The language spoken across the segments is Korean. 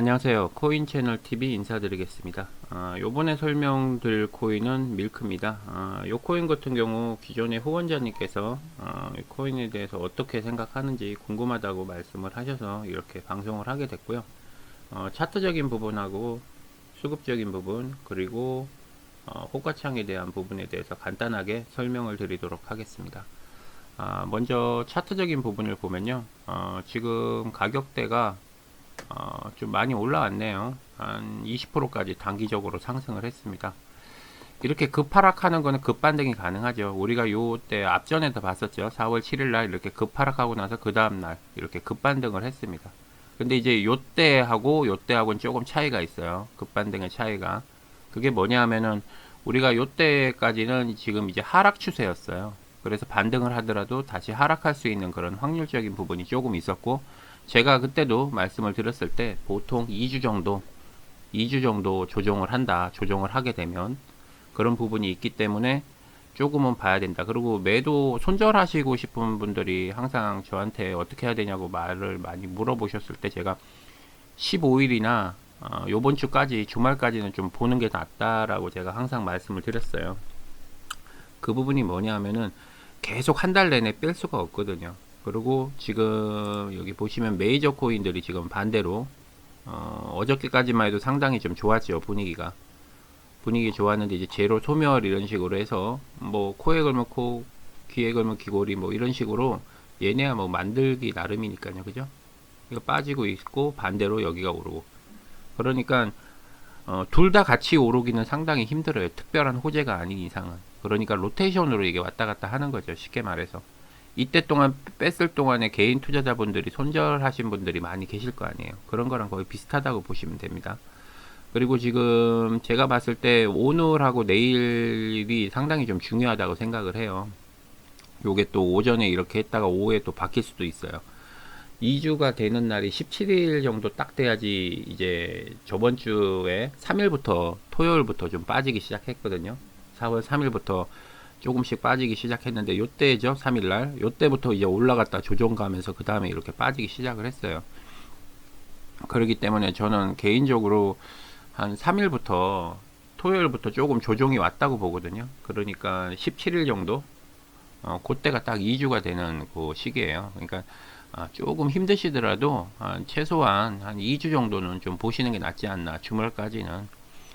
안녕하세요. 코인 채널 TV 인사드리겠습니다. 아, 요번에 설명드릴 코인은 밀크입니다. 아, 요 코인 같은 경우 기존의 후원자님께서 아, 이 코인에 대해서 어떻게 생각하는지 궁금하다고 말씀을 하셔서 이렇게 방송을 하게 됐고요. 어, 차트적인 부분하고 수급적인 부분 그리고 어, 호가창에 대한 부분에 대해서 간단하게 설명을 드리도록 하겠습니다. 아, 먼저 차트적인 부분을 보면요. 어, 지금 가격대가 어, 좀 많이 올라왔네요. 한 20%까지 단기적으로 상승을 했습니다. 이렇게 급하락하는 거는 급반등이 가능하죠. 우리가 요때 앞전에도 봤었죠. 4월 7일 날 이렇게 급하락하고 나서 그 다음 날 이렇게 급반등을 했습니다. 근데 이제 요때 하고 요때 하고는 조금 차이가 있어요. 급반등의 차이가. 그게 뭐냐 하면은 우리가 요때까지는 지금 이제 하락 추세였어요. 그래서 반등을 하더라도 다시 하락할 수 있는 그런 확률적인 부분이 조금 있었고 제가 그때도 말씀을 드렸을 때 보통 2주 정도 2주 정도 조정을 한다. 조정을 하게 되면 그런 부분이 있기 때문에 조금은 봐야 된다. 그리고 매도 손절하시고 싶은 분들이 항상 저한테 어떻게 해야 되냐고 말을 많이 물어보셨을 때 제가 15일이나 어, 요번 주까지 주말까지는 좀 보는 게 낫다라고 제가 항상 말씀을 드렸어요. 그 부분이 뭐냐 하면은 계속 한 달 내내 뺄 수가 없거든요. 그리고 지금 여기 보시면 메이저 코인들이 지금 반대로 어, 어저께까지만 해도 상당히 좀 좋았죠 분위기가. 분위기 좋았는데 이제 제로 소멸 이런 식으로 해서 뭐 코에 걸면 코 귀에 걸면 귀골이 뭐 이런 식으로 얘네야 뭐 만들기 나름이니까요 그죠? 이거 빠지고 있고 반대로 여기가 오르고. 그러니까 어, 둘 다 같이 오르기는 상당히 힘들어요. 특별한 호재가 아닌 이상은. 그러니까 로테이션으로 이게 왔다 갔다 하는 거죠 쉽게 말해서 이때 동안 뺐을 동안에 개인 투자자분들이 손절하신 분들이 많이 계실 거 아니에요. 그런 거랑 거의 비슷하다고 보시면 됩니다. 그리고 지금 제가 봤을 때 오늘하고 내일이 상당히 좀 중요하다고 생각을 해요. 요게 또 오전에 이렇게 했다가 오후에 또 바뀔 수도 있어요. 2주가 되는 날이 17일 정도 딱 돼야지 이제 저번 주에 3일부터 토요일부터 좀 빠지기 시작했거든요. 4월 3일부터 조금씩 빠지기 시작했는데 요때죠 3일날? 요때부터 이제 올라갔다 조정 가면서 그 다음에 이렇게 빠지기 시작을 했어요. 그렇기 때문에 저는 개인적으로 한 3일부터 토요일부터 조금 조정이 왔다고 보거든요. 그러니까 17일 정도? 어, 그때가 딱 2주가 되는 그 시기예요. 그러니까 아, 조금 힘드시더라도 한 최소한 한 2주 정도는 좀 보시는 게 낫지 않나 주말까지는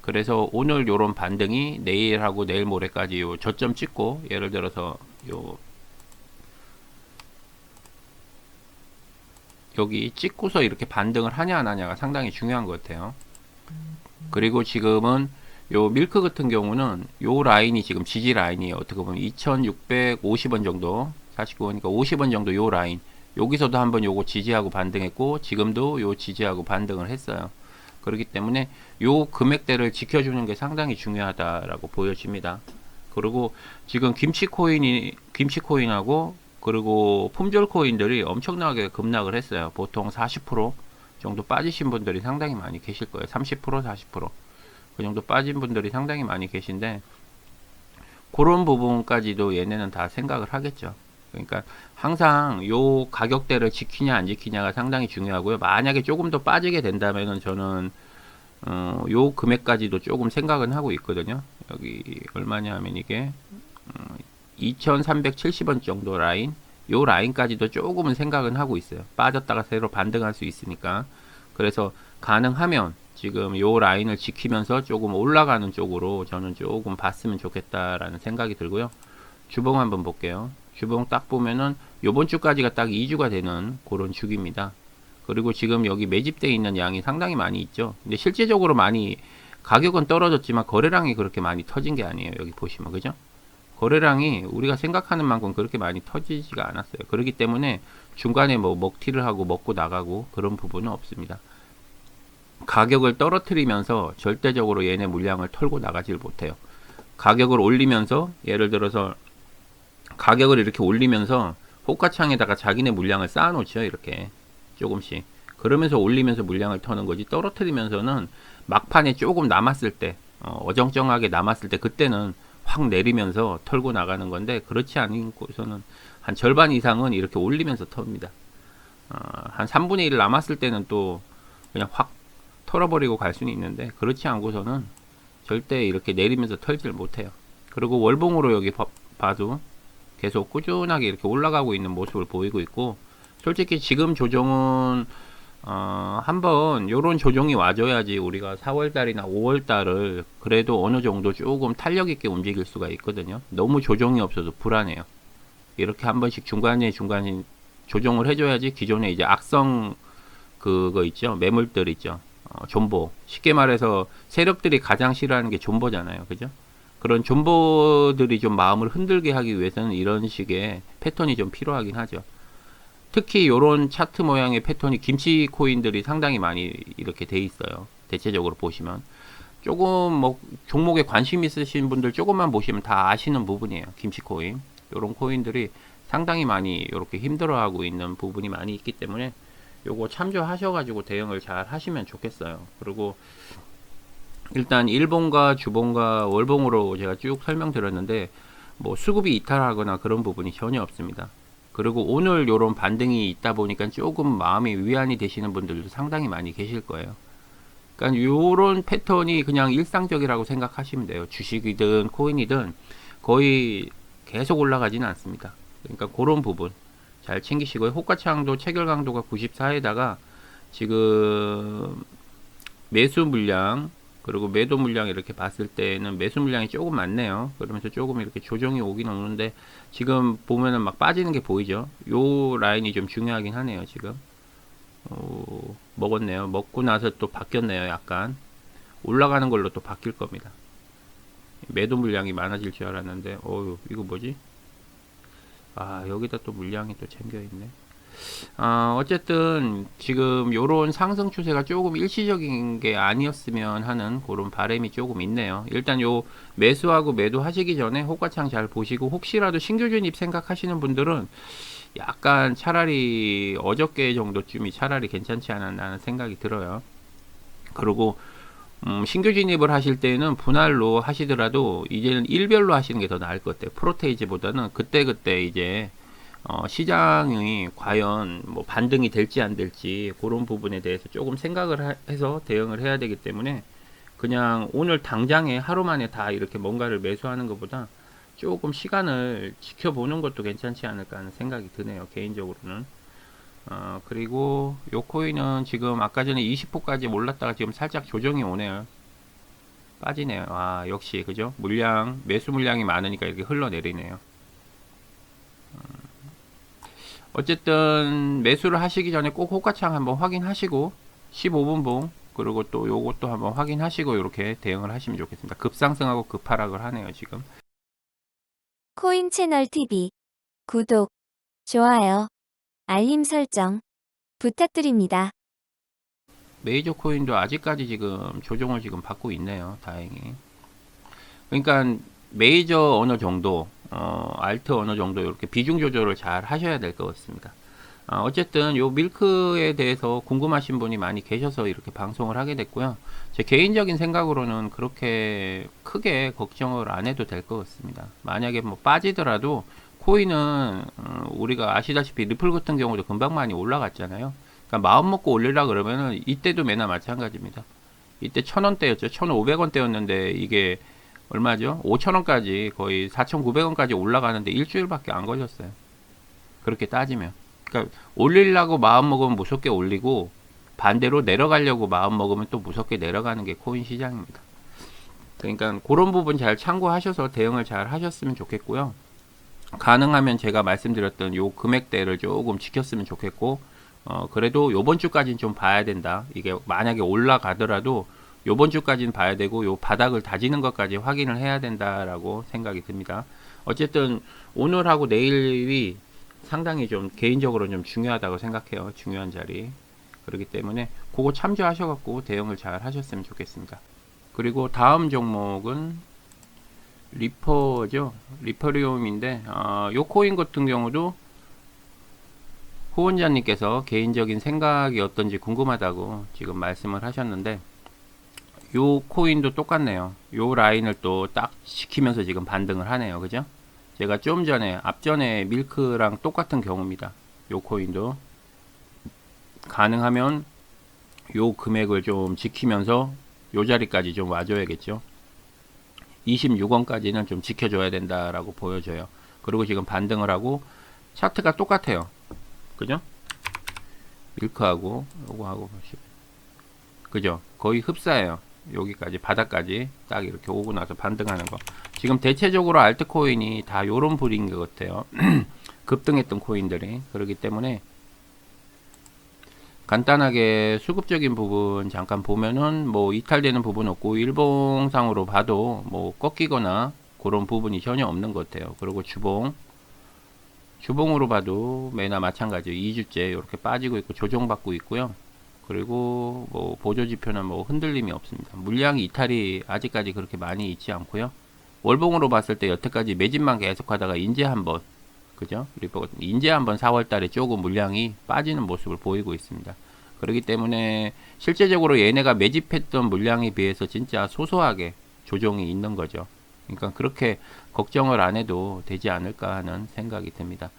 그래서 오늘 요런 반등이 내일하고 내일 모레까지 요 저점 찍고 예를 들어서 요 여기 찍고서 이렇게 반등을 하냐 안 하냐가 상당히 중요한 것 같아요. 그리고 지금은 요 밀크 같은 경우는 요 라인이 지금 지지 라인이에요. 어떻게 보면 2650원 정도 49원이니까 50원 정도 요 라인 여기서도 한번 요거 지지하고 반등했고 지금도 요 지지하고 반등을 했어요. 그렇기 때문에 요 금액대를 지켜주는 게 상당히 중요하다라고 보여집니다. 그리고 지금 김치 코인이 김치 코인하고 그리고 품절 코인들이 엄청나게 급락을 했어요. 보통 40% 정도 빠지신 분들이 상당히 많이 계실 거예요. 30% 40%그 정도 빠진 분들이 상당히 많이 계신데 그런 부분까지도 얘네는 다 생각을 하겠죠. 그러니까 항상 요 가격대를 지키냐 안 지키냐가 상당히 중요하고요. 만약에 조금 더 빠지게 된다면은 저는 어, 요 금액까지도 조금 생각은 하고 있거든요. 여기 얼마냐 하면 이게 어, 2,370원 정도 라인 요 라인까지도 조금은 생각은 하고 있어요. 빠졌다가 새로 반등할 수 있으니까. 그래서 가능하면 지금 요 라인을 지키면서 조금 올라가는 쪽으로 저는 조금 봤으면 좋겠다라는 생각이 들고요. 주봉 한번 볼게요. 주봉 딱 보면은 요번 주까지가 딱 2주가 되는 그런 주기입니다. 그리고 지금 여기 매집되어 있는 양이 상당히 많이 있죠. 근데 실제적으로 많이 가격은 떨어졌지만 거래량이 그렇게 많이 터진 게 아니에요. 여기 보시면 그죠? 거래량이 우리가 생각하는 만큼 그렇게 많이 터지지가 않았어요. 그렇기 때문에 중간에 뭐 먹튀를 하고 먹고 나가고 그런 부분은 없습니다. 가격을 떨어뜨리면서 절대적으로 얘네 물량을 털고 나가질 못해요. 가격을 올리면서 예를 들어서 가격을 이렇게 올리면서 호가창에다가 자기네 물량을 쌓아놓죠. 이렇게 조금씩. 그러면서 올리면서 물량을 터는 거지 떨어뜨리면서는 막판에 조금 남았을 때 어, 정쩡하게 남았을 때 그때는 확 내리면서 털고 나가는 건데 그렇지 않은 곳에서는 한 절반 이상은 이렇게 올리면서 텁니다. 어, 한 3분의 1 남았을 때는 또 그냥 확 털어버리고 갈 수는 있는데 그렇지 않고서는 절대 이렇게 내리면서 털질 못해요. 그리고 월봉으로 여기 봐- 봐도 계속 꾸준하게 이렇게 올라가고 있는 모습을 보이고 있고 솔직히 지금 조정은 어, 한번 요런 조정이 와줘야지 우리가 4월달이나 5월달을 그래도 어느 정도 조금 탄력 있게 움직일 수가 있거든요. 너무 조정이 없어도 불안해요. 이렇게 한 번씩 중간에 중간에 조정을 해줘야지 기존에 이제 악성 그거 있죠? 매물들 있죠? 어, 존보 쉽게 말해서 세력들이 가장 싫어하는 게 존버잖아요. 그죠 그런 존버들이 좀 마음을 흔들게 하기 위해서는 이런 식의 패턴이 좀 필요하긴 하죠. 특히 이런 차트 모양의 패턴이 김치 코인들이 상당히 많이 이렇게 돼 있어요. 대체적으로 보시면. 조금 뭐 종목에 관심 있으신 분들 조금만 보시면 다 아시는 부분이에요. 김치 코인. 이런 코인들이 상당히 많이 이렇게 힘들어하고 있는 부분이 많이 있기 때문에 요거 참조하셔가지고 대응을 잘 하시면 좋겠어요. 그리고 일단 일봉과 주봉과 월봉으로 제가 쭉 설명드렸는데 뭐 수급이 이탈하거나 그런 부분이 전혀 없습니다. 그리고 오늘 요런 반등이 있다 보니까 조금 마음이 위안이 되시는 분들도 상당히 많이 계실 거예요. 그러니까 요런 패턴이 그냥 일상적이라고 생각하시면 돼요. 주식이든 코인이든 거의 계속 올라가지는 않습니다. 그러니까 그런 부분 잘 챙기시고요. 호가창도 체결 강도가 94에다가 지금 매수 물량 그리고 매도 물량 이렇게 봤을 때는 매수 물량이 조금 많네요. 그러면서 조금 이렇게 조정이 오긴 오는데 지금 보면은 막 빠지는 게 보이죠. 요 라인이 좀 중요하긴 하네요. 지금 어, 먹었네요. 먹고 나서 또 바뀌었네요. 약간 올라가는 걸로 또 바뀔 겁니다. 매도 물량이 많아질 줄 알았는데 어유 이거 뭐지? 아 여기다 또 물량이 또 잠겨 있네. 아 어쨌든 지금 요런 상승 추세가 조금 일시적인 게 아니었으면 하는 그런 바람이 조금 있네요. 일단 요 매수하고 매도 하시기 전에 호가창 잘 보시고 혹시라도 신규 진입 생각하시는 분들은 약간 차라리 어저께 정도쯤이 차라리 괜찮지 않았나 하는 생각이 들어요. 그리고 음, 신규 진입을 하실 때는 분할로 하시더라도 이제는 일별로 하시는 게 더 나을 것 같아요. 프로테이지보다는 그때그때 이제 어, 시장이 과연 뭐 반등이 될지 안 될지 그런 부분에 대해서 조금 생각을 하- 해서 대응을 해야 되기 때문에 그냥 오늘 당장에 하루 만에 다 이렇게 뭔가를 매수하는 것보다 조금 시간을 지켜보는 것도 괜찮지 않을까 하는 생각이 드네요. 개인적으로는. 어, 그리고 요 코인은 지금 아까 전에 20호까지 올랐다가 지금 살짝 조정이 오네요. 빠지네요. 아, 역시, 그죠? 물량, 매수 물량이 많으니까 이렇게 흘러내리네요. 음, 어쨌든, 매수를 하시기 전에 꼭 호가창 한번 확인하시고, 15분 봉, 그리고 또 요것도 한번 확인하시고, 이렇게 대응을 하시면 좋겠습니다. 급상승하고 급하락을 하네요, 지금. 코인 채널 TV 구독, 좋아요, 알림 설정 부탁드립니다. 메이저 코인도 아직까지 지금 조정을 지금 받고 있네요. 다행히. 그러니까 메이저 어느 정도, 어, 알트 어느 정도 이렇게 비중 조절을 잘 하셔야 될 것 같습니다. 어, 어쨌든 요 밀크에 대해서 궁금하신 분이 많이 계셔서 이렇게 방송을 하게 됐고요. 제 개인적인 생각으로는 그렇게 크게 걱정을 안 해도 될 것 같습니다. 만약에 뭐 빠지더라도 코인은 어, 우리가 아시다시피 리플 같은 경우도 금방 많이 올라갔잖아요. 그러니까 마음 먹고 올리려 그러면은 이때도 매나 마찬가지입니다. 이때 천 원대였죠. 천 오백 원대였는데 이게 얼마죠? 오천 원까지 거의 사천 구백 원까지 올라가는데 일주일밖에 안 걸렸어요. 그렇게 따지면. 그러니까 올리려고 마음 먹으면 무섭게 올리고 반대로 내려가려고 마음 먹으면 또 무섭게 내려가는 게 코인 시장입니다. 그러니까 그런 부분 잘 참고하셔서 대응을 잘 하셨으면 좋겠고요. 가능하면 제가 말씀드렸던 요 금액대를 조금 지켰으면 좋겠고 어 그래도 요번 주까지는 좀 봐야 된다. 이게 만약에 올라가더라도 요번 주까지는 봐야 되고 요 바닥을 다지는 것까지 확인을 해야 된다라고 생각이 듭니다. 어쨌든 오늘하고 내일이 상당히 좀 개인적으로 좀 중요하다고 생각해요. 중요한 자리. 그렇기 때문에 그거 참조하셔갖고 대응을 잘 하셨으면 좋겠습니다. 그리고 다음 종목은 리퍼죠. 리퍼리움인데 어, 요 코인 같은 경우도 후원자님께서 개인적인 생각이 어떤지 궁금하다고 지금 말씀을 하셨는데 요 코인도 똑같네요. 요 라인을 또딱 지키면서 지금 반등을 하네요. 그죠? 제가 좀 전에 앞전에 밀크랑 똑같은 경우입니다. 요 코인도 가능하면 요 금액을 좀 지키면서 요 자리까지 좀 와줘야겠죠. 26원까지는 좀 지켜줘야 된다라고 보여져요. 그리고 지금 반등을 하고 차트가 똑같아요. 그죠? 밀크하고 요거하고 그죠? 거의 흡사해요. 여기까지 바닥까지 딱 이렇게 오고 나서 반등하는 거. 지금 대체적으로 알트코인이 다 요런 불인 것 같아요. 급등했던 코인들이 그렇기 때문에 간단하게 수급적인 부분 잠깐 보면은 뭐 이탈되는 부분 없고 일봉상으로 봐도 뭐 꺾이거나 그런 부분이 전혀 없는 것 같아요. 그리고 주봉 주봉으로 봐도 매나 마찬가지 2주째 이렇게 빠지고 있고 조정받고 있고요. 그리고 뭐 보조 지표는 뭐 흔들림이 없습니다. 물량 이탈이 아직까지 그렇게 많이 있지 않고요. 월봉으로 봤을 때 여태까지 매집만 계속하다가 인제 한번 그죠? 리버 인제 한번 4월 달에 조금 물량이 빠지는 모습을 보이고 있습니다. 그렇기 때문에 실제적으로 얘네가 매집했던 물량에 비해서 진짜 소소하게 조정이 있는 거죠. 그러니까 그렇게 걱정을 안 해도 되지 않을까 하는 생각이 듭니다.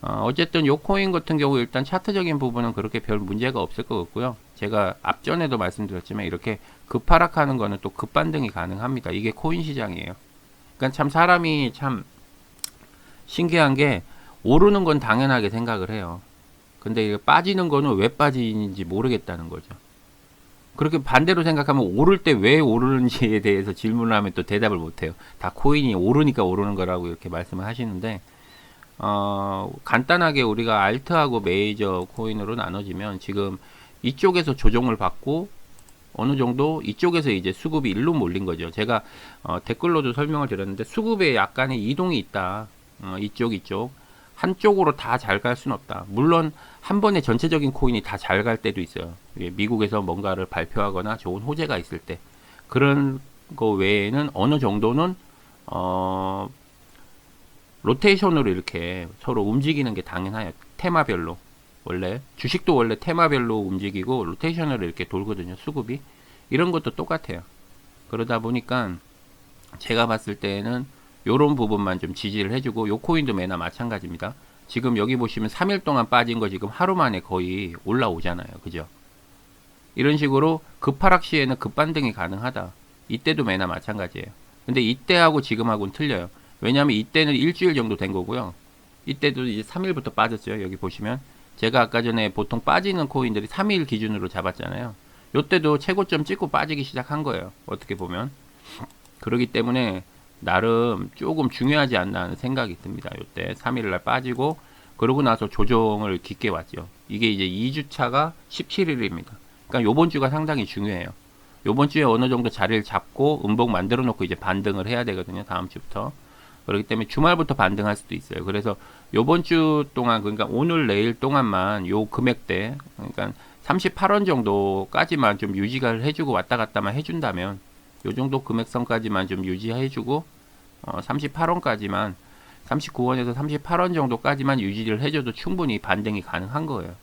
어, 어쨌든 요 코인 같은 경우 일단 차트적인 부분은 그렇게 별 문제가 없을 것 같고요. 제가 앞전에도 말씀드렸지만 이렇게 급하락하는 거는 또 급반등이 가능합니다. 이게 코인 시장이에요. 그러니까 참 사람이 참 신기한 게 오르는 건 당연하게 생각을 해요. 근데 빠지는 거는 왜 빠지는지 모르겠다는 거죠. 그렇게 반대로 생각하면 오를 때 왜 오르는지에 대해서 질문을 하면 또 대답을 못 해요. 다 코인이 오르니까 오르는 거라고 이렇게 말씀을 하시는데 어, 간단하게 우리가 알트하고 메이저 코인으로 나눠지면 지금 이쪽에서 조정을 받고 어느 정도 이쪽에서 이제 수급이 일로 몰린 거죠. 제가 어, 댓글로도 설명을 드렸는데 수급에 약간의 이동이 있다. 어, 이쪽 이쪽 한쪽으로 다 잘 갈 수는 없다. 물론 한 번에 전체적인 코인이 다 잘 갈 때도 있어요. 예, 미국에서 뭔가를 발표하거나 좋은 호재가 있을 때 그런 거 외에는 어느 정도는 어 로테이션으로 이렇게 서로 움직이는 게 당연해요. 테마별로 원래 주식도 원래 테마별로 움직이고 로테이션으로 이렇게 돌거든요. 수급이 이런 것도 똑같아요. 그러다 보니까 제가 봤을 때는 요런 부분만 좀 지지를 해주고 요 코인도 매나 마찬가지입니다. 지금 여기 보시면 3일 동안 빠진 거 지금 하루 만에 거의 올라오잖아요. 그죠? 이런 식으로 급하락 시에는 급반등이 가능하다. 이때도 매나 마찬가지예요. 근데 이때하고 지금하고는 틀려요. 왜냐하면 이때는 일주일 정도 된 거고요. 이때도 이제 3일부터 빠졌어요. 여기 보시면 제가 아까 전에 보통 빠지는 코인들이 3일 기준으로 잡았잖아요. 요때도 최고점 찍고 빠지기 시작한 거예요. 어떻게 보면. 그러기 때문에 나름 조금 중요하지 않나 하는 생각이 듭니다. 요때 3일날 빠지고 그러고 나서 조정을 깊게 왔죠. 이게 이제 2주차가 17일입니다. 그러니까 요번 주가 상당히 중요해요. 요번 주에 어느 정도 자리를 잡고 음봉 만들어 놓고 이제 반등을 해야 되거든요. 다음 주부터. 그렇기 때문에 주말부터 반등할 수도 있어요. 그래서 요번 주 동안 그러니까 오늘 내일 동안만 요 금액대 그러니까 38원 정도까지만 좀 유지가 해주고 왔다 갔다만 해준다면 요 정도 금액선까지만 좀 유지해주고 어, 38원까지만 39원에서 38원 정도까지만 유지를 해줘도 충분히 반등이 가능한 거예요.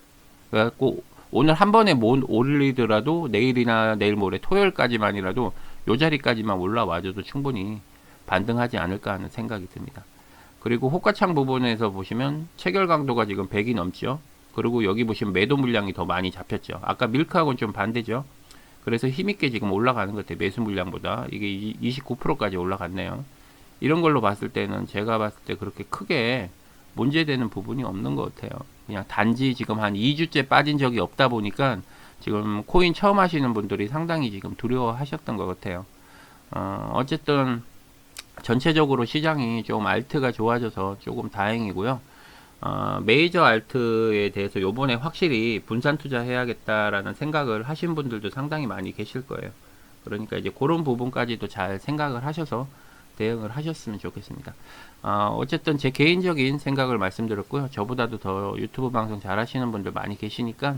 그래갖고 오늘 한 번에 못 올리더라도 내일이나 내일 모레 토요일까지만이라도 요 자리까지만 올라와줘도 충분히 반등하지 않을까 하는 생각이 듭니다. 그리고 호가창 부분에서 보시면 체결 강도가 지금 100이 넘죠. 그리고 여기 보시면 매도 물량이 더 많이 잡혔죠. 아까 밀크하고는 좀 반대죠. 그래서 힘있게 지금 올라가는 것 같아요. 매수 물량보다. 이게 29%까지 올라갔네요. 이런 걸로 봤을 때는 제가 봤을 때 그렇게 크게 문제되는 부분이 없는 것 같아요. 그냥 단지 지금 한 2주째 빠진 적이 없다 보니까 지금 코인 처음 하시는 분들이 상당히 지금 두려워하셨던 것 같아요. 어, 어쨌든 전체적으로 시장이 좀 알트가 좋아져서 조금 다행이고요. 어, 메이저 알트에 대해서 요번에 확실히 분산 투자해야겠다라는 생각을 하신 분들도 상당히 많이 계실 거예요. 그러니까 이제 그런 부분까지도 잘 생각을 하셔서 대응을 하셨으면 좋겠습니다. 어, 어쨌든 제 개인적인 생각을 말씀드렸고요. 저보다도 더 유튜브 방송 잘 하시는 분들 많이 계시니까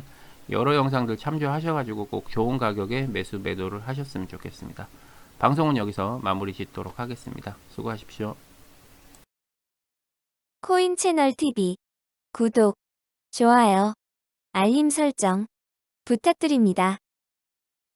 여러 영상들 참조하셔가지고 꼭 좋은 가격에 매수 매도를 하셨으면 좋겠습니다. 방송은 여기서 마무리 짓도록 하겠습니다. 수고하십시오. 코인 채널 TV 구독, 좋아요, 알림 설정 부탁드립니다.